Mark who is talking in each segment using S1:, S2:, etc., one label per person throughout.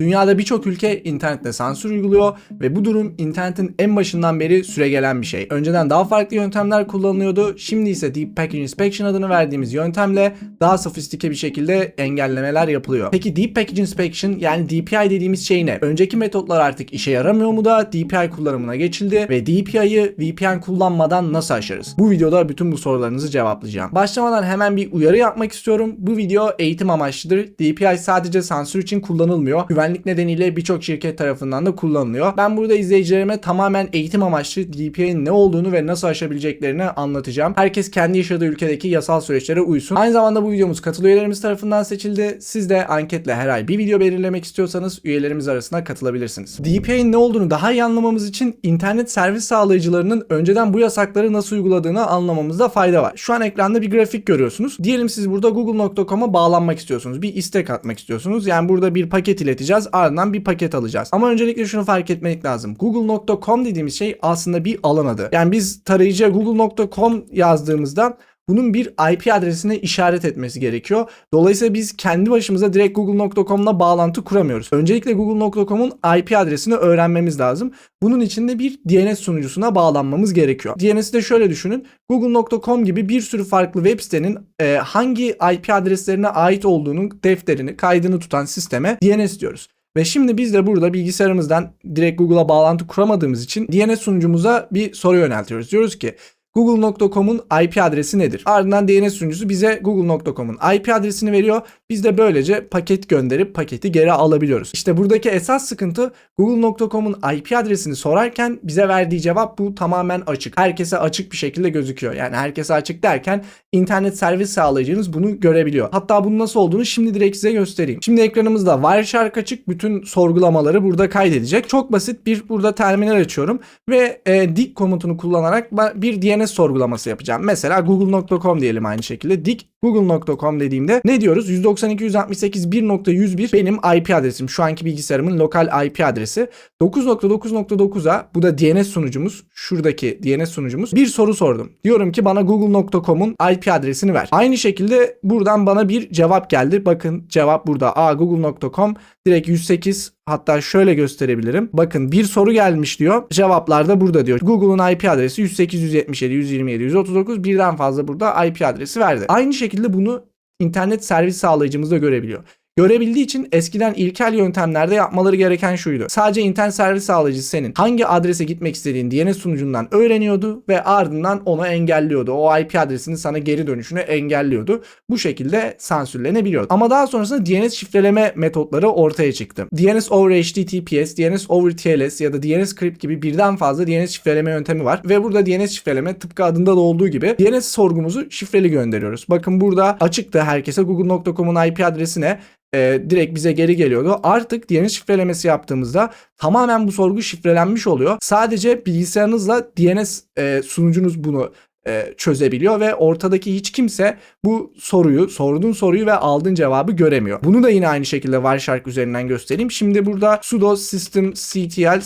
S1: Dünyada birçok ülke internette sansür uyguluyor ve bu durum internetin en başından beri süregelen bir şey. Önceden daha farklı yöntemler kullanılıyordu. Şimdi ise Deep Packet Inspection adını verdiğimiz yöntemle daha sofistike bir şekilde engellemeler yapılıyor. Peki Deep Packet Inspection yani DPI dediğimiz şey ne? Önceki metotlar artık işe yaramıyor mu da DPI kullanımına geçildi ve DPI'yi VPN kullanmadan nasıl aşarız? Bu videoda bütün bu sorularınızı cevaplayacağım. Başlamadan hemen bir uyarı yapmak istiyorum. Bu video eğitim amaçlıdır. DPI sadece sansür için kullanılmıyor. Güvenlik nedeniyle birçok şirket tarafından da kullanılıyor. Ben burada izleyicilerime tamamen eğitim amaçlı DPI'nin ne olduğunu ve nasıl aşabileceklerini anlatacağım. Herkes kendi yaşadığı ülkedeki yasal süreçlere uysun. Aynı zamanda bu videomuz katıl üyelerimiz tarafından seçildi. Siz de anketle her ay bir video belirlemek istiyorsanız üyelerimiz arasına katılabilirsiniz. DPI'nin ne olduğunu daha iyi anlamamız için internet servis sağlayıcılarının önceden bu yasakları nasıl uyguladığını anlamamızda fayda var. Şu an ekranda bir grafik görüyorsunuz. Diyelim siz burada google.com'a bağlanmak istiyorsunuz. Bir istek atmak istiyorsunuz. Yani burada bir paket ileteceğiz. Ardından bir paket alacağız. Ama öncelikle şunu fark etmek lazım. Google.com dediğimiz şey aslında bir alan adı. Yani biz tarayıcıya google.com yazdığımızda bunun bir IP adresine işaret etmesi gerekiyor. Dolayısıyla biz kendi başımıza direkt google.com'la bağlantı kuramıyoruz. Öncelikle google.com'un IP adresini öğrenmemiz lazım. Bunun için de bir DNS sunucusuna bağlanmamız gerekiyor. DNS'i de şöyle düşünün. Google.com gibi bir sürü farklı web sitenin e, hangi IP adreslerine ait olduğunun defterini, kaydını tutan sisteme DNS diyoruz. Ve şimdi biz de burada bilgisayarımızdan direkt Google'a bağlantı kuramadığımız için DNS sunucumuza bir soru yöneltiyoruz. Diyoruz ki Google.com'un IP adresi nedir? Ardından DNS sunucusu bize Google.com'un IP adresini veriyor. Biz de böylece paket gönderip paketi geri alabiliyoruz. İşte buradaki esas sıkıntı Google.com'un IP adresini sorarken bize verdiği cevap bu tamamen açık. Herkese açık bir şekilde gözüküyor. Yani herkese açık derken internet servis sağlayıcınız bunu görebiliyor. Hatta bunun nasıl olduğunu şimdi direkt size göstereyim. Şimdi ekranımızda Wireshark açık. Bütün sorgulamaları burada kaydedecek. Çok basit bir burada terminal açıyorum ve e, dig komutunu kullanarak bir DNS sorgulaması yapacağım. Mesela google.com diyelim aynı şekilde. Dig google.com dediğimde ne diyoruz? 192.168.1.101 benim IP adresim. Şu anki bilgisayarımın lokal IP adresi. 9.9.9'a bu da DNS sunucumuz. Şuradaki DNS sunucumuz. Bir soru sordum. Diyorum ki bana google.com'un IP adresini ver. Aynı şekilde buradan bana bir cevap geldi. Bakın cevap burada. A google.com direkt 108 Hatta şöyle gösterebilirim. Bakın bir soru gelmiş diyor. Cevaplar da burada diyor. Google'un IP adresi 108, 177, 127, 139 birden fazla burada IP adresi verdi. Aynı şekilde bunu internet servis sağlayıcımız da görebiliyor. Görebildiği için eskiden ilkel yöntemlerde yapmaları gereken şuydu. Sadece internet servis sağlayıcısı senin hangi adrese gitmek istediğin DNS sunucundan öğreniyordu ve ardından onu engelliyordu. O IP adresini sana geri dönüşünü engelliyordu. Bu şekilde sansürlenebiliyordu. Ama daha sonrasında DNS şifreleme metotları ortaya çıktı. DNS over HTTPS, DNS over TLS ya da DNS crypt gibi birden fazla DNS şifreleme yöntemi var. Ve burada DNS şifreleme tıpkı adında da olduğu gibi DNS sorgumuzu şifreli gönderiyoruz. Bakın burada açıktı herkese google.com'un IP adresine e, direkt bize geri geliyordu. Artık DNS şifrelemesi yaptığımızda tamamen bu sorgu şifrelenmiş oluyor. Sadece bilgisayarınızla DNS e, sunucunuz bunu e, çözebiliyor ve ortadaki hiç kimse bu soruyu, sorduğun soruyu ve aldığın cevabı göremiyor. Bunu da yine aynı şekilde Wireshark üzerinden göstereyim. Şimdi burada sudo system ctl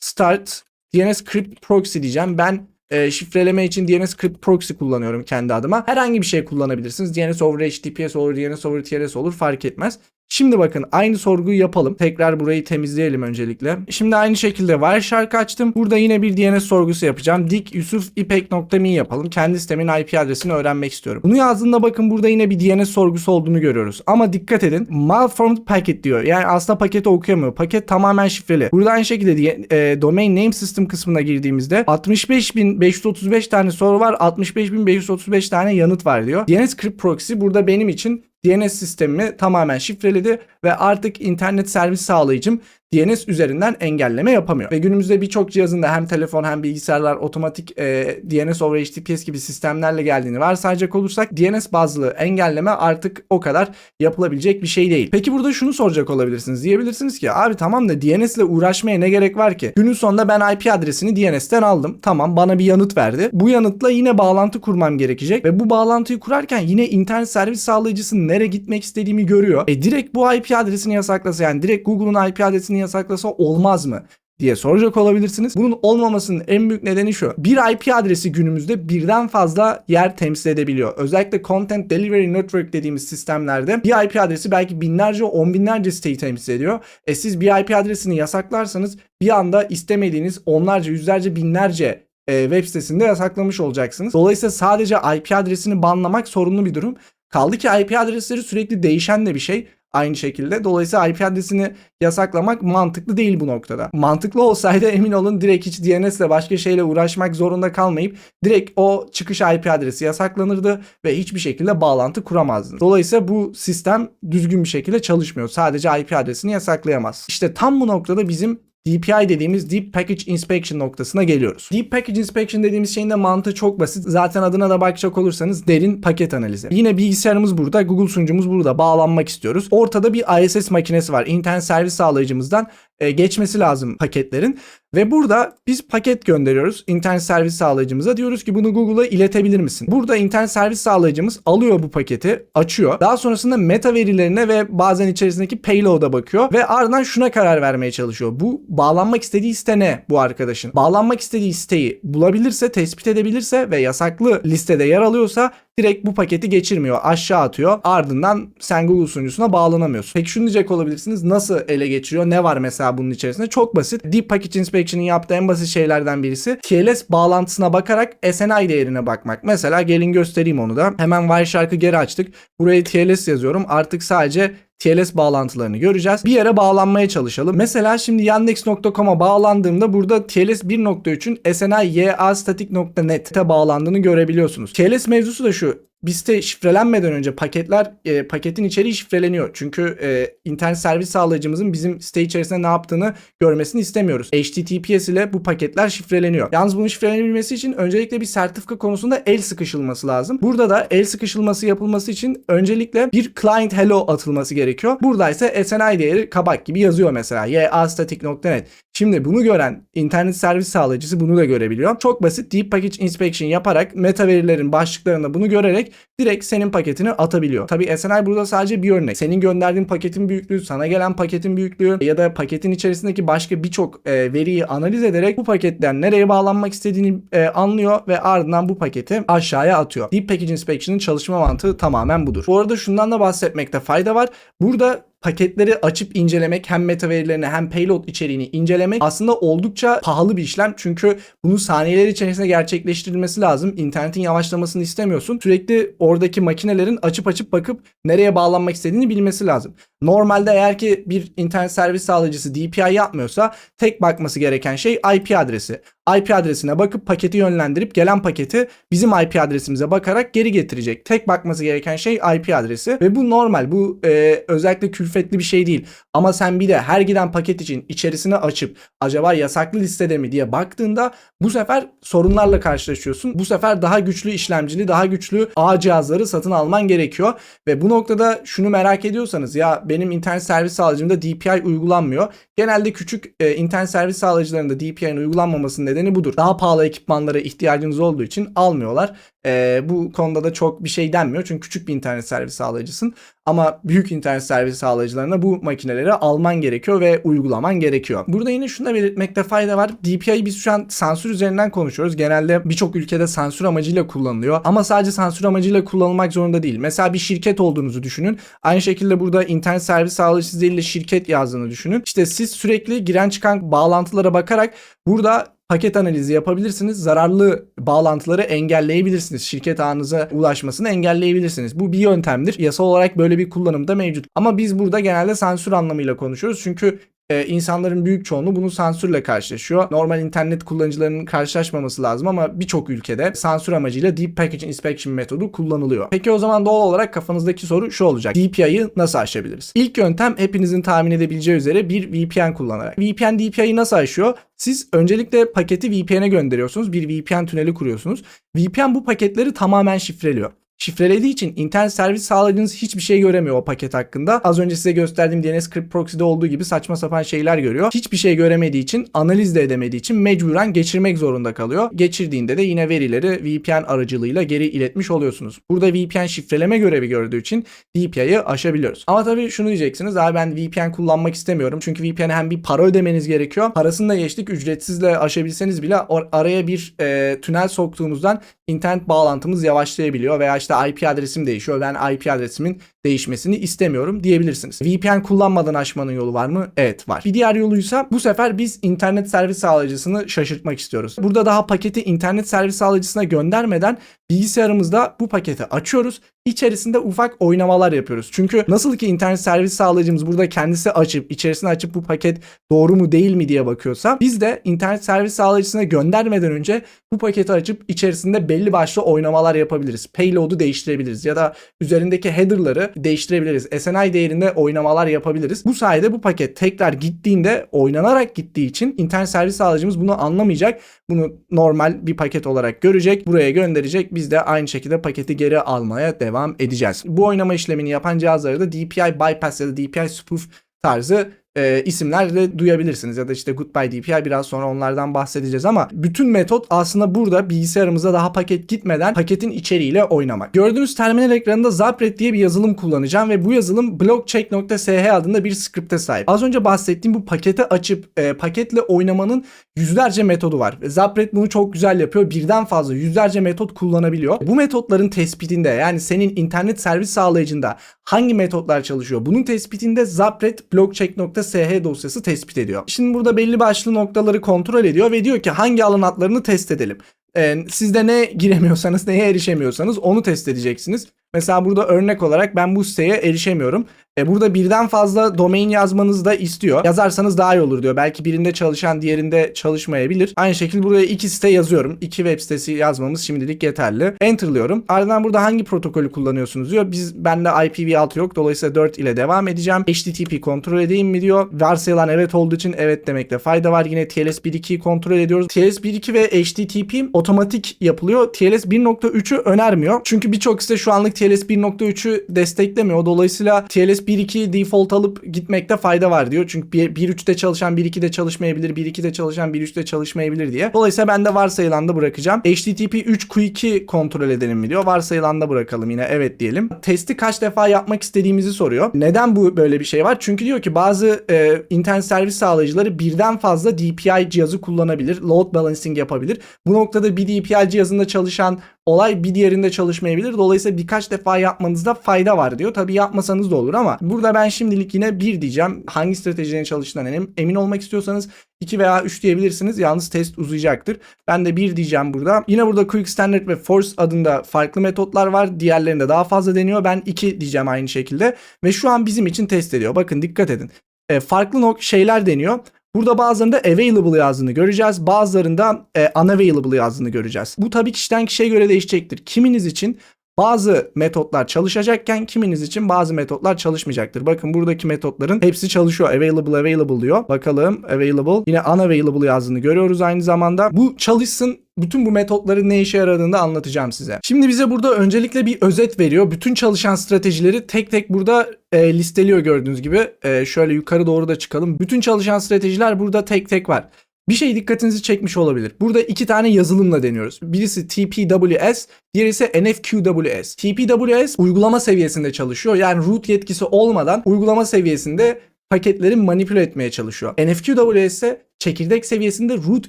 S1: start DNS crypt proxy diyeceğim. Ben e, şifreleme için DNS Proxy kullanıyorum kendi adıma. Herhangi bir şey kullanabilirsiniz. DNS over HTTPS olur, DNS over TLS olur fark etmez. Şimdi bakın aynı sorguyu yapalım. Tekrar burayı temizleyelim öncelikle. Şimdi aynı şekilde Wireshark açtım. Burada yine bir DNS sorgusu yapacağım. Dik Yusuf İpek.me yapalım. Kendi sistemin IP adresini öğrenmek istiyorum. Bunu yazdığında bakın burada yine bir DNS sorgusu olduğunu görüyoruz. Ama dikkat edin. Malformed packet diyor. Yani aslında paketi okuyamıyor. Paket tamamen şifreli. Burada aynı şekilde e, domain name system kısmına girdiğimizde 65.535 tane soru var. 65.535 tane yanıt var diyor. DNS Crypt Proxy burada benim için DNS sistemimi tamamen şifreledi ve artık internet servis sağlayıcım DNS üzerinden engelleme yapamıyor. Ve günümüzde birçok cihazın da hem telefon hem bilgisayarlar otomatik e, DNS over HTTPS gibi sistemlerle geldiğini varsayacak olursak DNS bazlı engelleme artık o kadar yapılabilecek bir şey değil. Peki burada şunu soracak olabilirsiniz. Diyebilirsiniz ki abi tamam da DNS ile uğraşmaya ne gerek var ki? Günün sonunda ben IP adresini DNS'ten aldım. Tamam bana bir yanıt verdi. Bu yanıtla yine bağlantı kurmam gerekecek ve bu bağlantıyı kurarken yine internet servis sağlayıcısı nereye gitmek istediğimi görüyor. E direkt bu IP adresini yasaklasa yani direkt Google'un IP adresini yasaklasa olmaz mı? diye soracak olabilirsiniz. Bunun olmamasının en büyük nedeni şu. Bir IP adresi günümüzde birden fazla yer temsil edebiliyor. Özellikle Content Delivery Network dediğimiz sistemlerde bir IP adresi belki binlerce, on binlerce siteyi temsil ediyor. E siz bir IP adresini yasaklarsanız bir anda istemediğiniz onlarca, yüzlerce, binlerce e, web sitesinde yasaklamış olacaksınız. Dolayısıyla sadece IP adresini banlamak sorunlu bir durum. Kaldı ki IP adresleri sürekli değişen de bir şey aynı şekilde. Dolayısıyla IP adresini yasaklamak mantıklı değil bu noktada. Mantıklı olsaydı emin olun direkt hiç DNS ile başka şeyle uğraşmak zorunda kalmayıp direkt o çıkış IP adresi yasaklanırdı ve hiçbir şekilde bağlantı kuramazdınız. Dolayısıyla bu sistem düzgün bir şekilde çalışmıyor. Sadece IP adresini yasaklayamaz. İşte tam bu noktada bizim DPI dediğimiz Deep Package Inspection noktasına geliyoruz. Deep Package Inspection dediğimiz şeyin de mantığı çok basit. Zaten adına da bakacak olursanız derin paket analizi. Yine bilgisayarımız burada, Google sunucumuz burada. Bağlanmak istiyoruz. Ortada bir ISS makinesi var. İnternet servis sağlayıcımızdan e, geçmesi lazım paketlerin. Ve burada biz paket gönderiyoruz internet servis sağlayıcımıza. Diyoruz ki bunu Google'a iletebilir misin? Burada internet servis sağlayıcımız alıyor bu paketi, açıyor. Daha sonrasında meta verilerine ve bazen içerisindeki payload'a bakıyor ve ardından şuna karar vermeye çalışıyor. Bu bağlanmak istediği site ne bu arkadaşın? Bağlanmak istediği siteyi bulabilirse, tespit edebilirse ve yasaklı listede yer alıyorsa direkt bu paketi geçirmiyor. Aşağı atıyor. Ardından sen Google sunucusuna bağlanamıyorsun. Peki şunu diyecek olabilirsiniz. Nasıl ele geçiriyor? Ne var mesela bunun içerisinde? Çok basit. Deep Package Inspection'ın yaptığı en basit şeylerden birisi TLS bağlantısına bakarak SNI değerine bakmak. Mesela gelin göstereyim onu da. Hemen Wireshark'ı geri açtık. Buraya TLS yazıyorum. Artık sadece TLS bağlantılarını göreceğiz. Bir yere bağlanmaya çalışalım. Mesela şimdi yandex.com'a bağlandığımda burada TLS 1.3'ün sni.yastatic.net'e bağlandığını görebiliyorsunuz. TLS mevzusu da şu. Site şifrelenmeden önce paketler e, paketin içeriği şifreleniyor. Çünkü e, internet servis sağlayıcımızın bizim site içerisinde ne yaptığını görmesini istemiyoruz. HTTPS ile bu paketler şifreleniyor. Yalnız bunun şifrelenebilmesi için öncelikle bir sertifika konusunda el sıkışılması lazım. Burada da el sıkışılması yapılması için öncelikle bir client hello atılması gerekiyor. Burada ise SNI değeri kabak gibi yazıyor mesela. yastatic.net. Şimdi bunu gören internet servis sağlayıcısı bunu da görebiliyor. Çok basit Deep Package Inspection yaparak meta verilerin başlıklarında bunu görerek direkt senin paketini atabiliyor. Tabi SNI burada sadece bir örnek. Senin gönderdiğin paketin büyüklüğü, sana gelen paketin büyüklüğü ya da paketin içerisindeki başka birçok e, veriyi analiz ederek bu paketten nereye bağlanmak istediğini e, anlıyor ve ardından bu paketi aşağıya atıyor. Deep Package Inspection'ın çalışma mantığı tamamen budur. Bu arada şundan da bahsetmekte fayda var. Burada paketleri açıp incelemek hem meta verilerini hem payload içeriğini incelemek aslında oldukça pahalı bir işlem. Çünkü bunu saniyeler içerisinde gerçekleştirilmesi lazım. İnternetin yavaşlamasını istemiyorsun. Sürekli oradaki makinelerin açıp açıp bakıp nereye bağlanmak istediğini bilmesi lazım. Normalde eğer ki bir internet servis sağlayıcısı DPI yapmıyorsa tek bakması gereken şey IP adresi. IP adresine bakıp paketi yönlendirip gelen paketi bizim IP adresimize bakarak geri getirecek. Tek bakması gereken şey IP adresi ve bu normal. Bu e, özellikle külfetli bir şey değil. Ama sen bir de her giden paket için içerisini açıp acaba yasaklı listede mi diye baktığında bu sefer sorunlarla karşılaşıyorsun. Bu sefer daha güçlü işlemcili, daha güçlü ağ cihazları satın alman gerekiyor ve bu noktada şunu merak ediyorsanız ya benim internet servis sağlayıcımda DPI uygulanmıyor. Genelde küçük e, internet servis sağlayıcılarında DPI'nin uygulanmamasının nedeni budur. Daha pahalı ekipmanlara ihtiyacınız olduğu için almıyorlar. E, bu konuda da çok bir şey denmiyor çünkü küçük bir internet servis sağlayıcısın. Ama büyük internet servis sağlayıcılarına bu makineleri alman gerekiyor ve uygulaman gerekiyor. Burada yine şunu da belirtmekte fayda var. DPI biz şu an sansür üzerinden konuşuyoruz. Genelde birçok ülkede sansür amacıyla kullanılıyor. Ama sadece sansür amacıyla kullanılmak zorunda değil. Mesela bir şirket olduğunuzu düşünün. Aynı şekilde burada internet servis sağlayıcısı değil de şirket yazdığını düşünün. İşte siz sürekli giren çıkan bağlantılara bakarak burada paket analizi yapabilirsiniz. Zararlı bağlantıları engelleyebilirsiniz. Şirket ağınıza ulaşmasını engelleyebilirsiniz. Bu bir yöntemdir. Yasal olarak böyle bir kullanım da mevcut. Ama biz burada genelde sansür anlamıyla konuşuyoruz. Çünkü e, insanların büyük çoğunluğu bunu sansürle karşılaşıyor. Normal internet kullanıcılarının karşılaşmaması lazım ama birçok ülkede sansür amacıyla Deep Package Inspection metodu kullanılıyor. Peki o zaman doğal olarak kafanızdaki soru şu olacak. DPI'yi nasıl aşabiliriz? İlk yöntem hepinizin tahmin edebileceği üzere bir VPN kullanarak. VPN DPI'yi nasıl aşıyor? Siz öncelikle paketi VPN'e gönderiyorsunuz. Bir VPN tüneli kuruyorsunuz. VPN bu paketleri tamamen şifreliyor. Şifrelediği için internet servis sağlayıcınız hiçbir şey göremiyor o paket hakkında. Az önce size gösterdiğim DNS Script Proxy'de olduğu gibi saçma sapan şeyler görüyor. Hiçbir şey göremediği için, analiz de edemediği için mecburen geçirmek zorunda kalıyor. Geçirdiğinde de yine verileri VPN aracılığıyla geri iletmiş oluyorsunuz. Burada VPN şifreleme görevi gördüğü için DPI'yi aşabiliyoruz. Ama tabii şunu diyeceksiniz. Abi ben VPN kullanmak istemiyorum. Çünkü VPN'e hem bir para ödemeniz gerekiyor. Parasını da geçtik. Ücretsizle aşabilseniz bile araya bir e, tünel soktuğumuzdan internet bağlantımız yavaşlayabiliyor veya işte IP adresim değişiyor. Ben IP adresimin değişmesini istemiyorum diyebilirsiniz. VPN kullanmadan aşmanın yolu var mı? Evet var. Bir diğer yoluysa bu sefer biz internet servis sağlayıcısını şaşırtmak istiyoruz. Burada daha paketi internet servis sağlayıcısına göndermeden bilgisayarımızda bu paketi açıyoruz. İçerisinde ufak oynamalar yapıyoruz. Çünkü nasıl ki internet servis sağlayıcımız burada kendisi açıp içerisine açıp bu paket doğru mu değil mi diye bakıyorsa biz de internet servis sağlayıcısına göndermeden önce bu paketi açıp içerisinde belli başlı oynamalar yapabiliriz. Payload'u değiştirebiliriz ya da üzerindeki header'ları değiştirebiliriz. SNI değerinde oynamalar yapabiliriz. Bu sayede bu paket tekrar gittiğinde oynanarak gittiği için internet servis sağlayıcımız bunu anlamayacak. Bunu normal bir paket olarak görecek. Buraya gönderecek. Biz de aynı şekilde paketi geri almaya devam edeceğiz. Bu oynama işlemini yapan cihazları da DPI bypass ya da DPI spoof tarzı e, isimlerle duyabilirsiniz ya da işte Goodbye DPI biraz sonra onlardan bahsedeceğiz ama bütün metot aslında burada bilgisayarımıza daha paket gitmeden paketin içeriğiyle oynamak. Gördüğünüz terminal ekranında Zapret diye bir yazılım kullanacağım ve bu yazılım blockcheck.sh adında bir skripte sahip. Az önce bahsettiğim bu paketi açıp e, paketle oynamanın yüzlerce metodu var. Zapret bunu çok güzel yapıyor. Birden fazla yüzlerce metot kullanabiliyor. Bu metotların tespitinde yani senin internet servis sağlayıcında hangi metotlar çalışıyor? Bunun tespitinde Zapret blockcheck.sh dosyası tespit ediyor. Şimdi burada belli başlı noktaları kontrol ediyor ve diyor ki hangi alan adlarını test edelim. Ee, siz de ne giremiyorsanız, neye erişemiyorsanız onu test edeceksiniz. Mesela burada örnek olarak ben bu siteye erişemiyorum. E burada birden fazla domain yazmanızı da istiyor. Yazarsanız daha iyi olur diyor. Belki birinde çalışan diğerinde çalışmayabilir. Aynı şekilde buraya iki site yazıyorum. İki web sitesi yazmamız şimdilik yeterli. Enter'lıyorum. Ardından burada hangi protokolü kullanıyorsunuz diyor. Biz bende IPv6 yok. Dolayısıyla 4 ile devam edeceğim. HTTP kontrol edeyim mi diyor. Varsayılan evet olduğu için evet demekte fayda var. Yine TLS 1.2'yi kontrol ediyoruz. TLS 1.2 ve HTTP otomatik yapılıyor. TLS 1.3'ü önermiyor. Çünkü birçok site şu anlık TLS 1.3'ü desteklemiyor. Dolayısıyla TLS 1.2 default alıp gitmekte fayda var diyor. Çünkü 1.3'te çalışan 1.2'de çalışmayabilir, 1.2'de çalışan 1.3'te çalışmayabilir diye. Dolayısıyla ben de varsayılanda bırakacağım. HTTP 3 Q2 kontrol edelim mi diyor. Varsayılanda bırakalım yine evet diyelim. Testi kaç defa yapmak istediğimizi soruyor. Neden bu böyle bir şey var? Çünkü diyor ki bazı e, internet servis sağlayıcıları birden fazla DPI cihazı kullanabilir. Load balancing yapabilir. Bu noktada bir DPI cihazında çalışan olay bir diğerinde çalışmayabilir. Dolayısıyla birkaç defa yapmanızda fayda var diyor. Tabii yapmasanız da olur ama burada ben şimdilik yine bir diyeceğim. Hangi stratejilerin çalıştığından emin, emin olmak istiyorsanız 2 veya 3 diyebilirsiniz. Yalnız test uzayacaktır. Ben de 1 diyeceğim burada. Yine burada Quick Standard ve Force adında farklı metotlar var. Diğerlerinde daha fazla deniyor. Ben 2 diyeceğim aynı şekilde. Ve şu an bizim için test ediyor. Bakın dikkat edin. E, farklı nok- şeyler deniyor. Burada bazılarında available yazdığını göreceğiz. Bazılarında e, unavailable yazdığını göreceğiz. Bu tabii kişiden kişiye göre değişecektir. Kiminiz için bazı metotlar çalışacakken kiminiz için bazı metotlar çalışmayacaktır. Bakın buradaki metotların hepsi çalışıyor. Available available diyor. Bakalım available. Yine unavailable yazdığını görüyoruz aynı zamanda. Bu çalışsın bütün bu metotların ne işe yaradığını da anlatacağım size. Şimdi bize burada öncelikle bir özet veriyor. Bütün çalışan stratejileri tek tek burada e, listeliyor gördüğünüz gibi. E, şöyle yukarı doğru da çıkalım. Bütün çalışan stratejiler burada tek tek var. Bir şey dikkatinizi çekmiş olabilir. Burada iki tane yazılımla deniyoruz. Birisi TPWS, diğeri ise NFQWS. TPWS uygulama seviyesinde çalışıyor. Yani root yetkisi olmadan uygulama seviyesinde paketleri manipüle etmeye çalışıyor. NFQWS ise çekirdek seviyesinde root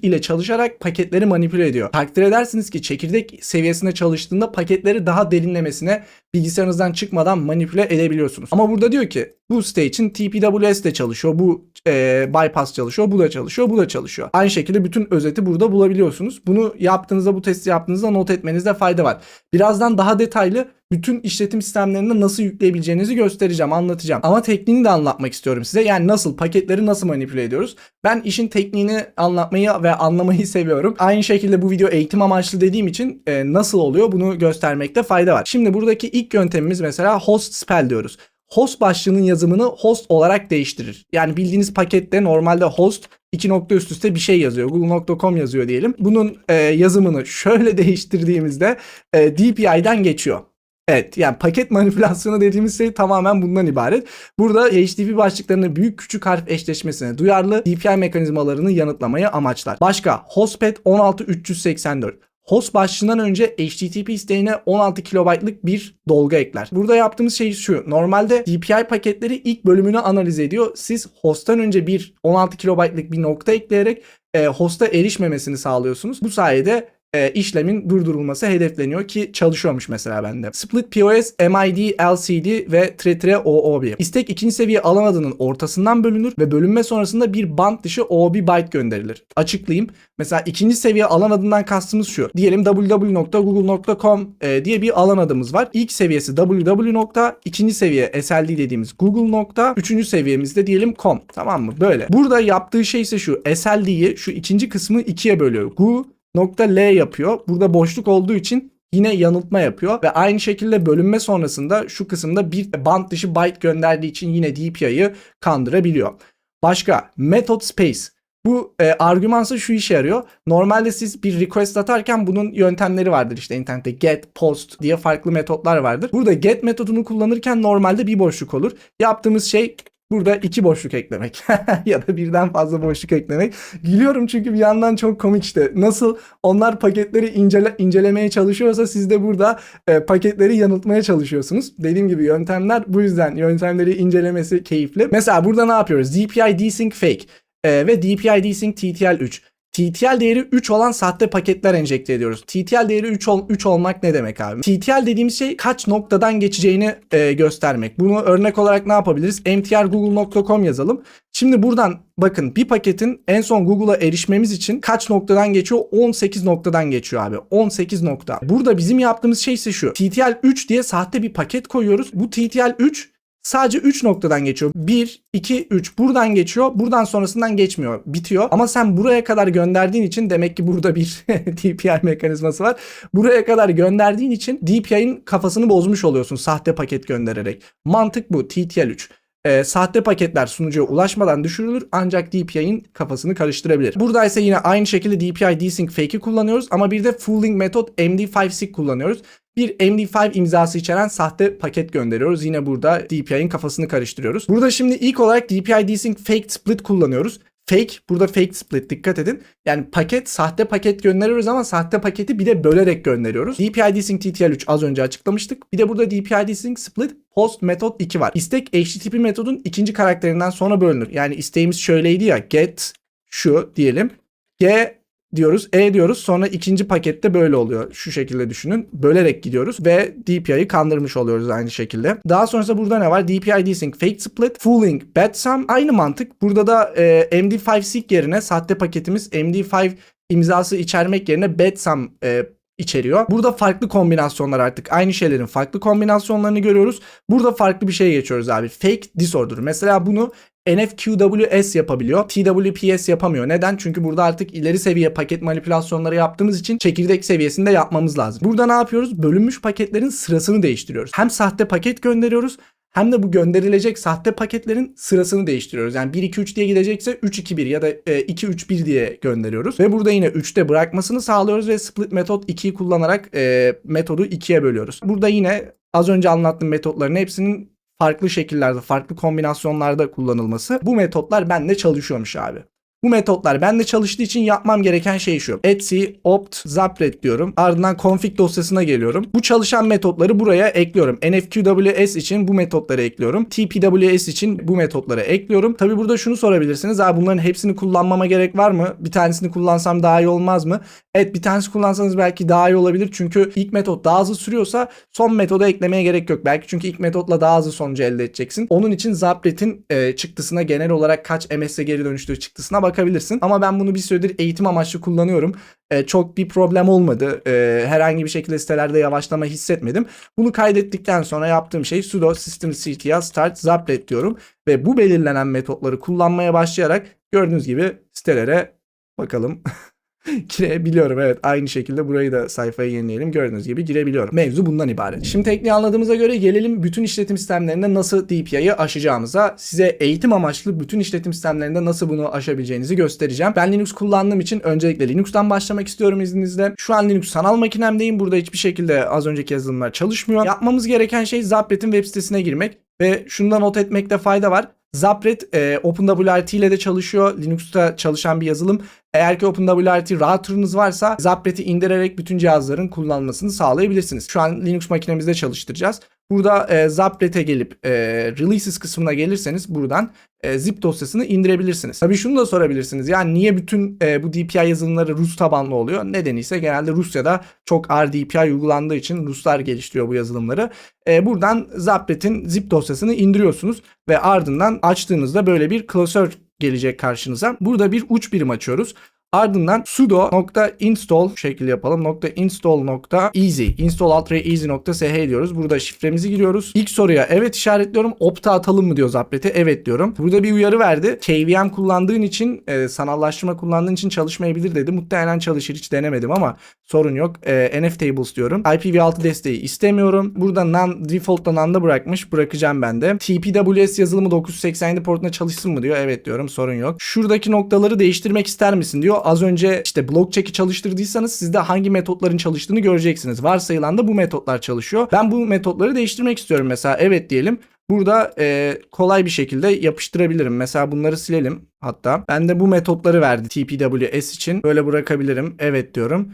S1: ile çalışarak paketleri manipüle ediyor. Takdir edersiniz ki çekirdek seviyesinde çalıştığında paketleri daha derinlemesine bilgisayarınızdan çıkmadan manipüle edebiliyorsunuz. Ama burada diyor ki bu site için TPWS de çalışıyor, bu e, bypass çalışıyor, bu da çalışıyor, bu da çalışıyor. Aynı şekilde bütün özeti burada bulabiliyorsunuz. Bunu yaptığınızda, bu testi yaptığınızda not etmenizde fayda var. Birazdan daha detaylı bütün işletim sistemlerinde nasıl yükleyebileceğinizi göstereceğim, anlatacağım. Ama tekniğini de anlatmak istiyorum size. Yani nasıl, paketleri nasıl manipüle ediyoruz. Ben işin tekniğini anlatmayı ve anlamayı seviyorum. Aynı şekilde bu video eğitim amaçlı dediğim için e, nasıl oluyor bunu göstermekte fayda var. Şimdi buradaki ilk yöntemimiz mesela host spell diyoruz. Host başlığının yazımını host olarak değiştirir. Yani bildiğiniz pakette normalde host iki nokta üst üste bir şey yazıyor. Google.com yazıyor diyelim. Bunun e, yazımını şöyle değiştirdiğimizde e, DPI'den geçiyor. Evet yani paket manipülasyonu dediğimiz şey tamamen bundan ibaret. Burada HTTP başlıklarının büyük küçük harf eşleşmesine duyarlı DPI mekanizmalarını yanıtlamayı amaçlar. Başka Hostpad 16384. Host başlığından önce HTTP isteğine 16 kilobaytlık bir dolgu ekler. Burada yaptığımız şey şu. Normalde DPI paketleri ilk bölümünü analiz ediyor. Siz host'tan önce bir 16 kilobaytlık bir nokta ekleyerek e, host'a erişmemesini sağlıyorsunuz. Bu sayede e, işlemin durdurulması hedefleniyor ki çalışıyormuş mesela bende. Split POS, MID, LCD ve Tretre OOB. İstek ikinci seviye alan adının ortasından bölünür ve bölünme sonrasında bir band dışı OOB byte gönderilir. Açıklayayım. Mesela ikinci seviye alan adından kastımız şu. Diyelim www.google.com e, diye bir alan adımız var. İlk seviyesi www. ikinci seviye SLD dediğimiz Google. Üçüncü seviyemizde diyelim com. Tamam mı? Böyle. Burada yaptığı şey ise şu. SLD'yi şu ikinci kısmı ikiye bölüyor. Gu nokta L yapıyor. Burada boşluk olduğu için yine yanıltma yapıyor ve aynı şekilde bölünme sonrasında şu kısımda bir band dışı byte gönderdiği için yine DPI'yi kandırabiliyor. Başka method space. Bu e, argümansa şu işe yarıyor. Normalde siz bir request atarken bunun yöntemleri vardır işte internette get, post diye farklı metotlar vardır. Burada get metodunu kullanırken normalde bir boşluk olur. Yaptığımız şey Burada iki boşluk eklemek ya da birden fazla boşluk eklemek. Gülüyorum çünkü bir yandan çok komik işte. Nasıl onlar paketleri incele, incelemeye çalışıyorsa siz de burada e, paketleri yanıltmaya çalışıyorsunuz. Dediğim gibi yöntemler bu yüzden yöntemleri incelemesi keyifli. Mesela burada ne yapıyoruz? DPI desync fake e, ve DPI desync TTL 3. TTL değeri 3 olan sahte paketler enjekte ediyoruz. TTL değeri 3, ol, 3 olmak ne demek abi? TTL dediğimiz şey kaç noktadan geçeceğini e, göstermek. Bunu örnek olarak ne yapabiliriz? mtrgoogle.com yazalım. Şimdi buradan bakın bir paketin en son Google'a erişmemiz için kaç noktadan geçiyor? 18 noktadan geçiyor abi. 18 nokta. Burada bizim yaptığımız şey ise şu. TTL 3 diye sahte bir paket koyuyoruz. Bu TTL 3 Sadece 3 noktadan geçiyor. 1, 2, 3 buradan geçiyor. Buradan sonrasından geçmiyor. Bitiyor. Ama sen buraya kadar gönderdiğin için demek ki burada bir DPI mekanizması var. Buraya kadar gönderdiğin için DPI'nin kafasını bozmuş oluyorsun sahte paket göndererek. Mantık bu. TTL3 e, sahte paketler sunucuya ulaşmadan düşürülür ancak DPI'nin kafasını karıştırabilir. Burada ise yine aynı şekilde DPI desync fake'i kullanıyoruz ama bir de fooling metot MD5SIG kullanıyoruz. Bir MD5 imzası içeren sahte paket gönderiyoruz. Yine burada DPI'nin kafasını karıştırıyoruz. Burada şimdi ilk olarak DPI desync fake split kullanıyoruz. Fake burada fake split dikkat edin. Yani paket sahte paket gönderiyoruz ama sahte paketi bir de bölerek gönderiyoruz. DPI desync TTL3 az önce açıklamıştık. Bir de burada DPI desync split post metot 2 var. İstek HTTP metodun ikinci karakterinden sonra bölünür. Yani isteğimiz şöyleydi ya get şu diyelim. G diyoruz. E diyoruz. Sonra ikinci pakette böyle oluyor. Şu şekilde düşünün. Bölerek gidiyoruz ve DPI'yi kandırmış oluyoruz aynı şekilde. Daha sonrasında burada ne var? DPI desync fake split, fooling bad sum. Aynı mantık. Burada da e, MD5 seek yerine sahte paketimiz MD5 imzası içermek yerine bad sum e, içeriyor. Burada farklı kombinasyonlar artık aynı şeylerin farklı kombinasyonlarını görüyoruz. Burada farklı bir şey geçiyoruz abi. Fake disorder. Mesela bunu NFQWS yapabiliyor. TWPS yapamıyor. Neden? Çünkü burada artık ileri seviye paket manipülasyonları yaptığımız için çekirdek seviyesinde yapmamız lazım. Burada ne yapıyoruz? Bölünmüş paketlerin sırasını değiştiriyoruz. Hem sahte paket gönderiyoruz hem de bu gönderilecek sahte paketlerin sırasını değiştiriyoruz. Yani 1 2 3 diye gidecekse 3 2 1 ya da 2 3 1 diye gönderiyoruz. Ve burada yine 3'te bırakmasını sağlıyoruz ve split metot 2'yi kullanarak e, metodu 2'ye bölüyoruz. Burada yine az önce anlattığım metotların hepsinin farklı şekillerde, farklı kombinasyonlarda kullanılması. Bu metotlar bende çalışıyormuş abi. Bu metotlar bende çalıştığı için yapmam gereken şey şu. Etsy opt zapret diyorum. Ardından config dosyasına geliyorum. Bu çalışan metotları buraya ekliyorum. NFQWS için bu metotları ekliyorum. TPWS için bu metotları ekliyorum. Tabi burada şunu sorabilirsiniz. Abi bunların hepsini kullanmama gerek var mı? Bir tanesini kullansam daha iyi olmaz mı? Evet bir tanesi kullansanız belki daha iyi olabilir. Çünkü ilk metot daha hızlı sürüyorsa son metoda eklemeye gerek yok. Belki çünkü ilk metotla daha hızlı sonucu elde edeceksin. Onun için Zapret'in e, çıktısına genel olarak kaç MS'e geri dönüştüğü çıktısına bakabilirsin. Ama ben bunu bir süredir eğitim amaçlı kullanıyorum. E, çok bir problem olmadı. E, herhangi bir şekilde sitelerde yavaşlama hissetmedim. Bunu kaydettikten sonra yaptığım şey sudo systemctl start zapret diyorum. Ve bu belirlenen metotları kullanmaya başlayarak gördüğünüz gibi sitelere bakalım. girebiliyorum. Evet aynı şekilde burayı da sayfaya yenileyelim. Gördüğünüz gibi girebiliyorum. Mevzu bundan ibaret. Şimdi tekniği anladığımıza göre gelelim bütün işletim sistemlerinde nasıl DPI'yi aşacağımıza. Size eğitim amaçlı bütün işletim sistemlerinde nasıl bunu aşabileceğinizi göstereceğim. Ben Linux kullandığım için öncelikle Linux'tan başlamak istiyorum izninizle. Şu an Linux sanal makinemdeyim. Burada hiçbir şekilde az önceki yazılımlar çalışmıyor. Yapmamız gereken şey Zapret'in web sitesine girmek ve şundan not etmekte fayda var. Zapret e, OpenWRT ile de çalışıyor. Linux'ta çalışan bir yazılım. Eğer ki OpenWRT router'ınız varsa Zapret'i indirerek bütün cihazların kullanılmasını sağlayabilirsiniz. Şu an Linux makinemizde çalıştıracağız. Burada e, Zapret'e gelip e, Releases kısmına gelirseniz buradan e, zip dosyasını indirebilirsiniz. Tabii şunu da sorabilirsiniz. Yani niye bütün e, bu DPI yazılımları Rus tabanlı oluyor? Nedeni ise genelde Rusya'da çok ağır DPI uygulandığı için Ruslar geliştiriyor bu yazılımları. E, buradan Zapret'in zip dosyasını indiriyorsunuz ve ardından açtığınızda böyle bir klasör gelecek karşınıza. Burada bir uç birim açıyoruz. Ardından sudo nokta install şekil yapalım. Nokta install nokta easy. Install alt easy nokta sh diyoruz. Burada şifremizi giriyoruz. İlk soruya evet işaretliyorum. Opta atalım mı diyor Zapret'e. Evet diyorum. Burada bir uyarı verdi. KVM kullandığın için e, sanallaştırma kullandığın için çalışmayabilir dedi. Muhtemelen çalışır. Hiç denemedim ama sorun yok. E, NF tables diyorum. IPv6 desteği istemiyorum. Burada non default'ta none'da bırakmış. Bırakacağım ben de. TPWS yazılımı 987 portuna çalışsın mı diyor. Evet diyorum. Sorun yok. Şuradaki noktaları değiştirmek ister misin diyor az önce işte blockcheck'i çalıştırdıysanız sizde hangi metotların çalıştığını göreceksiniz. Varsayılan da bu metotlar çalışıyor. Ben bu metotları değiştirmek istiyorum mesela. Evet diyelim. Burada e, kolay bir şekilde yapıştırabilirim. Mesela bunları silelim hatta. Ben de bu metotları verdi TPWS için. Böyle bırakabilirim. Evet diyorum.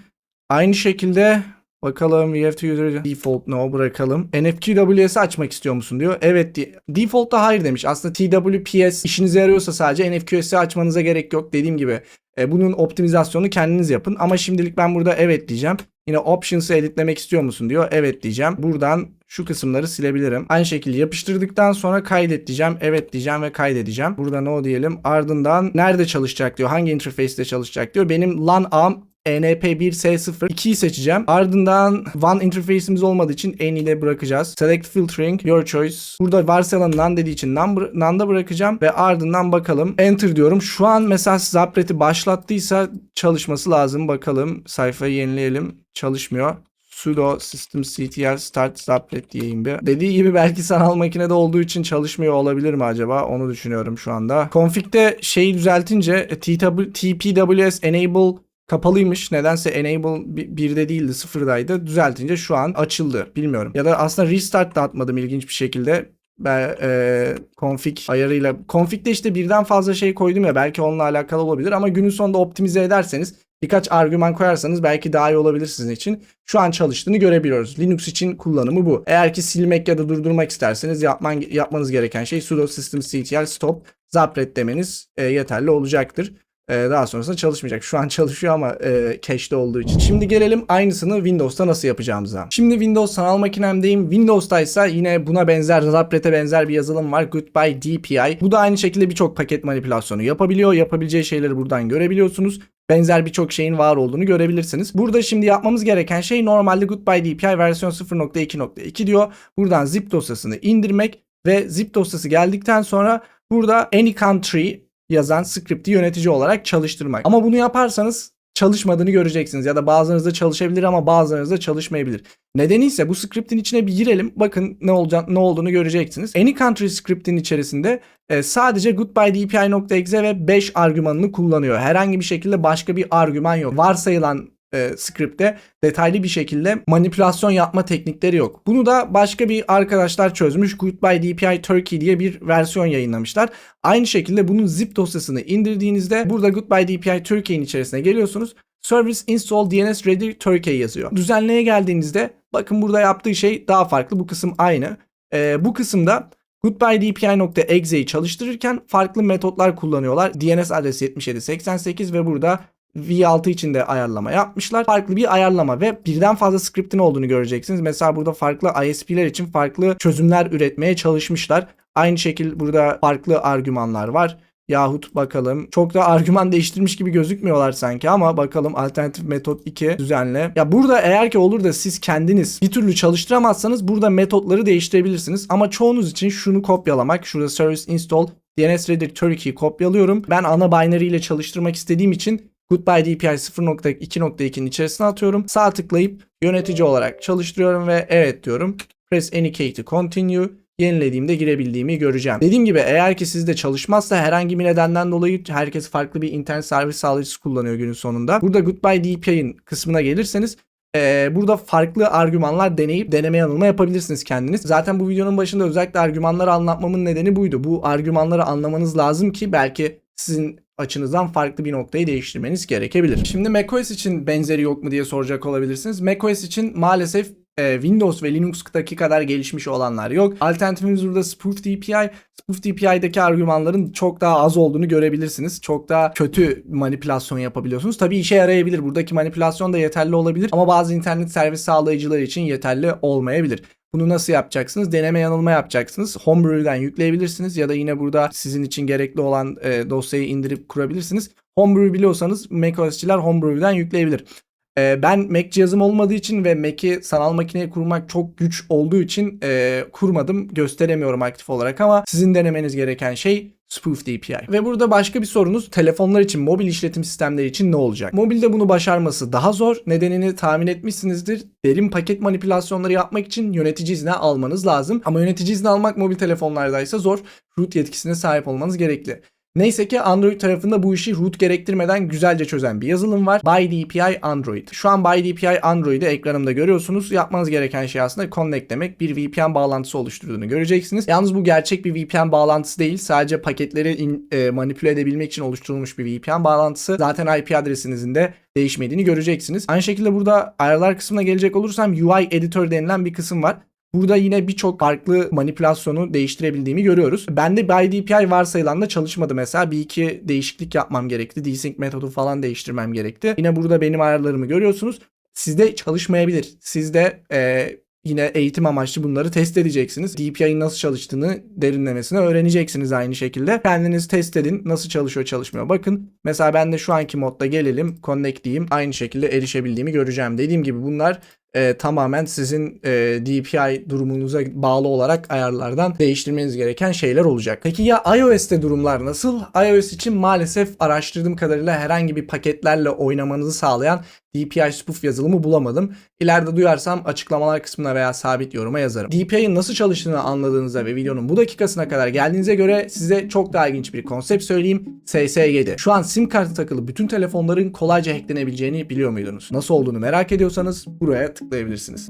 S1: Aynı şekilde Bakalım we have default no bırakalım. NFQWS'i açmak istiyor musun diyor. Evet di- default'ta hayır demiş. Aslında TWPS işinize yarıyorsa sadece NFQS'i açmanıza gerek yok. Dediğim gibi e, bunun optimizasyonu kendiniz yapın. Ama şimdilik ben burada evet diyeceğim. Yine options'ı editlemek istiyor musun diyor. Evet diyeceğim. Buradan şu kısımları silebilirim. Aynı şekilde yapıştırdıktan sonra kaydet diyeceğim. Evet diyeceğim ve kaydedeceğim. Burada no diyelim. Ardından nerede çalışacak diyor. Hangi interface'te çalışacak diyor. Benim LAN ağım ENP1S0 2'yi seçeceğim. Ardından one interface'imiz olmadığı için en ile bırakacağız. Select filtering your choice. Burada varsayılan none dediği için none, none'da bırakacağım ve ardından bakalım. Enter diyorum. Şu an mesela Zapret'i başlattıysa çalışması lazım. Bakalım sayfayı yenileyelim. Çalışmıyor sudo systemctl start zapret diyeyim bir. Dediği gibi belki sanal makinede olduğu için çalışmıyor olabilir mi acaba? Onu düşünüyorum şu anda. Config'de şeyi düzeltince TW, TPWS enable kapalıymış. Nedense enable 1'de değildi 0'daydı. Düzeltince şu an açıldı. Bilmiyorum. Ya da aslında restart da atmadım ilginç bir şekilde. Ben e, config ayarıyla config'de işte birden fazla şey koydum ya belki onunla alakalı olabilir ama günün sonunda optimize ederseniz birkaç argüman koyarsanız belki daha iyi olabilir sizin için. Şu an çalıştığını görebiliyoruz. Linux için kullanımı bu. Eğer ki silmek ya da durdurmak isterseniz yapman, yapmanız gereken şey sudo systemctl stop zapret demeniz e, yeterli olacaktır. E, daha sonrasında çalışmayacak. Şu an çalışıyor ama e, cache'de olduğu için. Şimdi gelelim aynısını Windows'ta nasıl yapacağımıza. Şimdi Windows sanal makinemdeyim. Windows'ta ise yine buna benzer, Zapret'e benzer bir yazılım var. Goodbye DPI. Bu da aynı şekilde birçok paket manipülasyonu yapabiliyor. Yapabileceği şeyleri buradan görebiliyorsunuz benzer birçok şeyin var olduğunu görebilirsiniz. Burada şimdi yapmamız gereken şey normalde Goodbye DPI versiyon 0.2.2 diyor. Buradan zip dosyasını indirmek ve zip dosyası geldikten sonra burada any country yazan script'i yönetici olarak çalıştırmak. Ama bunu yaparsanız çalışmadığını göreceksiniz ya da bazılarınızda çalışabilir ama bazılarınızda çalışmayabilir. Nedeni ise bu script'in içine bir girelim. Bakın ne olacak ne olduğunu göreceksiniz. Any country script'in içerisinde e, sadece goodbye.dpi.exe ve 5 argümanını kullanıyor. Herhangi bir şekilde başka bir argüman yok. Varsayılan e, script'te detaylı bir şekilde manipülasyon yapma teknikleri yok. Bunu da başka bir arkadaşlar çözmüş. Goodbye DPI Turkey diye bir versiyon yayınlamışlar. Aynı şekilde bunun zip dosyasını indirdiğinizde burada Goodbye DPI Turkey'in içerisine geliyorsunuz. Service install DNS ready Turkey yazıyor. Düzenleye geldiğinizde bakın burada yaptığı şey daha farklı. Bu kısım aynı. E, bu kısımda goodbyedpi.exe'yi çalıştırırken farklı metotlar kullanıyorlar. DNS adresi 7788 ve burada V6 için de ayarlama yapmışlar. Farklı bir ayarlama ve birden fazla script'in olduğunu göreceksiniz. Mesela burada farklı ISP'ler için farklı çözümler üretmeye çalışmışlar. Aynı şekilde burada farklı argümanlar var. Yahut bakalım çok da argüman değiştirmiş gibi gözükmüyorlar sanki ama bakalım alternatif metot 2 düzenle. Ya burada eğer ki olur da siz kendiniz bir türlü çalıştıramazsanız burada metotları değiştirebilirsiniz. Ama çoğunuz için şunu kopyalamak. Şurada service install DNS Reader Turkey kopyalıyorum. Ben ana binary ile çalıştırmak istediğim için Goodbye DPI 0.2.2'nin içerisine atıyorum. Sağ tıklayıp yönetici olarak çalıştırıyorum ve evet diyorum. Press any key to continue. Yenilediğimde girebildiğimi göreceğim. Dediğim gibi eğer ki sizde çalışmazsa herhangi bir nedenden dolayı herkes farklı bir internet servis sağlayıcısı kullanıyor günün sonunda. Burada Goodbye DPI'nin kısmına gelirseniz ee, burada farklı argümanlar deneyip deneme yanılma yapabilirsiniz kendiniz. Zaten bu videonun başında özellikle argümanları anlatmamın nedeni buydu. Bu argümanları anlamanız lazım ki belki sizin açınızdan farklı bir noktayı değiştirmeniz gerekebilir. Şimdi macOS için benzeri yok mu diye soracak olabilirsiniz. macOS için maalesef e, Windows ve Linux'taki kadar gelişmiş olanlar yok. Alternatifimiz burada Spoof DPI. Spoof DPI'deki argümanların çok daha az olduğunu görebilirsiniz. Çok daha kötü manipülasyon yapabiliyorsunuz. Tabii işe yarayabilir. Buradaki manipülasyon da yeterli olabilir ama bazı internet servis sağlayıcıları için yeterli olmayabilir. Bunu nasıl yapacaksınız? Deneme yanılma yapacaksınız. Homebrew'den yükleyebilirsiniz ya da yine burada sizin için gerekli olan e, dosyayı indirip kurabilirsiniz. Homebrew biliyorsanız macOS'çiler Homebrew'den yükleyebilir. Ee, ben Mac cihazım olmadığı için ve Mac'i sanal makineye kurmak çok güç olduğu için e, kurmadım. Gösteremiyorum aktif olarak ama sizin denemeniz gereken şey Spoof DPI. Ve burada başka bir sorunuz telefonlar için, mobil işletim sistemleri için ne olacak? Mobilde bunu başarması daha zor. Nedenini tahmin etmişsinizdir. Derin paket manipülasyonları yapmak için yönetici izni almanız lazım. Ama yönetici izni almak mobil telefonlardaysa zor. Root yetkisine sahip olmanız gerekli. Neyse ki Android tarafında bu işi root gerektirmeden güzelce çözen bir yazılım var. ByDPI Android. Şu an ByDPI Android'i ekranımda görüyorsunuz. Yapmanız gereken şey aslında connect demek. Bir VPN bağlantısı oluşturduğunu göreceksiniz. Yalnız bu gerçek bir VPN bağlantısı değil. Sadece paketleri in, e, manipüle edebilmek için oluşturulmuş bir VPN bağlantısı. Zaten IP adresinizin de değişmediğini göreceksiniz. Aynı şekilde burada ayarlar kısmına gelecek olursam UI Editor denilen bir kısım var. Burada yine birçok farklı manipülasyonu değiştirebildiğimi görüyoruz. Bende ByDPI varsayılan da çalışmadı mesela. Bir iki değişiklik yapmam gerekti. Desync metodu falan değiştirmem gerekti. Yine burada benim ayarlarımı görüyorsunuz. Sizde çalışmayabilir. Sizde e, yine eğitim amaçlı bunları test edeceksiniz. DPI'nin nasıl çalıştığını derinlemesine öğreneceksiniz aynı şekilde. Kendiniz test edin. Nasıl çalışıyor çalışmıyor. Bakın mesela ben de şu anki modda gelelim. Connect diyeyim. Aynı şekilde erişebildiğimi göreceğim. Dediğim gibi bunlar e, tamamen sizin e, DPI durumunuza bağlı olarak ayarlardan değiştirmeniz gereken şeyler olacak. Peki ya iOS'te durumlar nasıl? iOS için maalesef araştırdığım kadarıyla herhangi bir paketlerle oynamanızı sağlayan DPI spoof yazılımı bulamadım. İleride duyarsam açıklamalar kısmına veya sabit yoruma yazarım. DPI'nin nasıl çalıştığını anladığınızda ve videonun bu dakikasına kadar geldiğinize göre size çok daha ilginç bir konsept söyleyeyim. SSG'de. Şu an sim kartı takılı bütün telefonların kolayca hacklenebileceğini biliyor muydunuz? Nasıl olduğunu merak ediyorsanız buraya tıklayabilirsiniz.